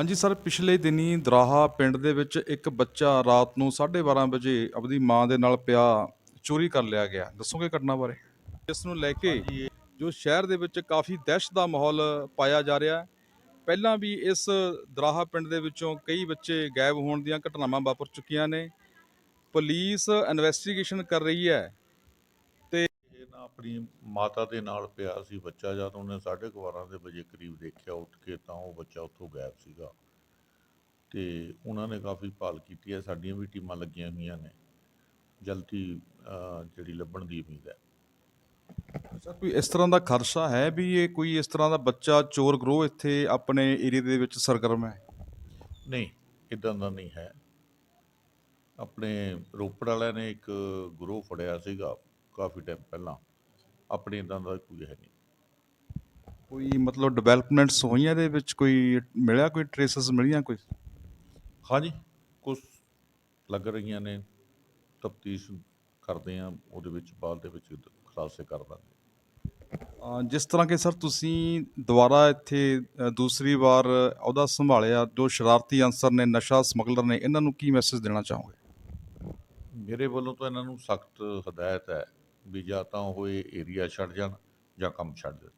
ਹਾਂਜੀ ਸਰ ਪਿਛਲੇ ਦਿਨੀ ਦਰਾਹਾ ਪਿੰਡ ਦੇ ਵਿੱਚ ਇੱਕ ਬੱਚਾ ਰਾਤ ਨੂੰ 12:30 ਵਜੇ ਆਪਣੀ ਮਾਂ ਦੇ ਨਾਲ ਪਿਆ ਚੋਰੀ ਕਰ ਲਿਆ ਗਿਆ। ਦੱਸੋਗੇ ਘਟਨਾ ਬਾਰੇ? ਇਸ ਨੂੰ ਲੈ ਕੇ ਜੋ ਸ਼ਹਿਰ ਦੇ ਵਿੱਚ ਕਾਫੀ ਦਹਿਸ਼ਤ ਦਾ ਮਾਹੌਲ ਪਾਇਆ ਜਾ ਰਿਹਾ ਹੈ। ਪਹਿਲਾਂ ਵੀ ਇਸ ਦਰਾਹਾ ਪਿੰਡ ਦੇ ਵਿੱਚੋਂ ਕਈ ਬੱਚੇ ਗਾਇਬ ਹੋਣ ਦੀਆਂ ਘਟਨਾਵਾਂ ਵਾਪਰ ਚੁੱਕੀਆਂ ਨੇ। ਪੁਲਿਸ ਇਨਵੈਸਟੀਗੇਸ਼ਨ ਕਰ ਰਹੀ ਹੈ ਆਪਣੀ ਮਾਤਾ ਦੇ ਨਾਲ ਪਿਆ ਸੀ ਬੱਚਾ ਜਦ ਉਹਨੇ 12:30 ਦੇ ਵਜੇ ਕਰੀਬ ਦੇਖਿਆ ਉੱਠ ਕੇ ਤਾਂ ਉਹ ਬੱਚਾ ਉੱਥੋਂ ਗਾਇਬ ਸੀਗਾ। ਤੇ ਉਹਨਾਂ ਨੇ ਕਾਫੀ ਭਾਲ ਕੀਤੀ ਹੈ ਸਾਡੀਆਂ ਵੀ ਟੀਮਾਂ ਲੱਗੀਆਂ ਹੋਈਆਂ ਨੇ। ਜਲਦੀ ਜਿਹੜੀ ਲੱਭਣ ਦੀ ਉਮੀਦ ਹੈ। ਅੱਛਾ ਕੋਈ ਇਸ ਤਰ੍ਹਾਂ ਦਾ ਖਰਚਾ ਹੈ ਵੀ ਇਹ ਕੋਈ ਇਸ ਤਰ੍ਹਾਂ ਦਾ ਬੱਚਾ ਚੋਰ ਗਰੋਹ ਇੱਥੇ ਆਪਣੇ ਏਰੀਆ ਦੇ ਵਿੱਚ ਸਰਗਰਮ ਹੈ? ਨਹੀਂ ਇਦਾਂ ਦਾ ਨਹੀਂ ਹੈ। ਆਪਣੇ ਰੋਪੜ ਵਾਲਿਆਂ ਨੇ ਇੱਕ ਗਰੋਹ ਫੜਿਆ ਸੀਗਾ ਕਾਫੀ ਟਾਈਮ ਪਹਿਲਾਂ। ਆਪਣੇ ਇਦਾਂ ਦਾ ਕੋਈ ਹੈ ਨਹੀਂ। ਕੋਈ ਮਤਲਬ ਡਿਵੈਲਪਮੈਂਟਸ ਹੋਈਆਂ ਦੇ ਵਿੱਚ? ਕੋਈ ਮਿਲਿਆ ਕੋਈ ਟ੍ਰੇਸਸ ਮਿਲੀਆਂ ਕੋਈ? ਹਾਂਜੀ ਕੁਝ ਲੱਗ ਰਹੀਆਂ ਨੇ ਤਫਤੀਸ਼ ਕਰਦੇ ਆ ਉਹਦੇ ਵਿੱਚ ਬਾਅਦ ਦੇ ਵਿੱਚ ਖੁਲਾਸੇ ਕਰ ਦਾਂਗੇ। ਜਿਸ ਤਰ੍ਹਾਂ ਕਿ ਸਰ ਤੁਸੀਂ ਦੁਬਾਰਾ ਇੱਥੇ ਦੂਸਰੀ ਵਾਰ ਅਹੁਦਾ ਸੰਭਾਲਿਆ ਜੋ ਸ਼ਰਾਰਤੀ ਅਨਸਰ ਨੇ ਨਸ਼ਾ ਸਮਗਲਰ ਨੇ ਇਹਨਾਂ ਨੂੰ ਕੀ ਮੈਸੇਜ ਦੇਣਾ ਚਾਹੋਗੇ? ਮੇਰੇ ਵੱਲੋਂ ਤਾਂ ਇਹਨਾਂ ਨੂੰ ਸਖਤ ਹਦਾਇਤ ਹੈ ਵੀ ਜਾਂ ਤਾਂ ਉਹ ਇਹ ਏਰੀਆ ਛੱਡ ਜਾਣ ਜਾਂ ਕੰਮ ਛੱਡ ਦੇਣ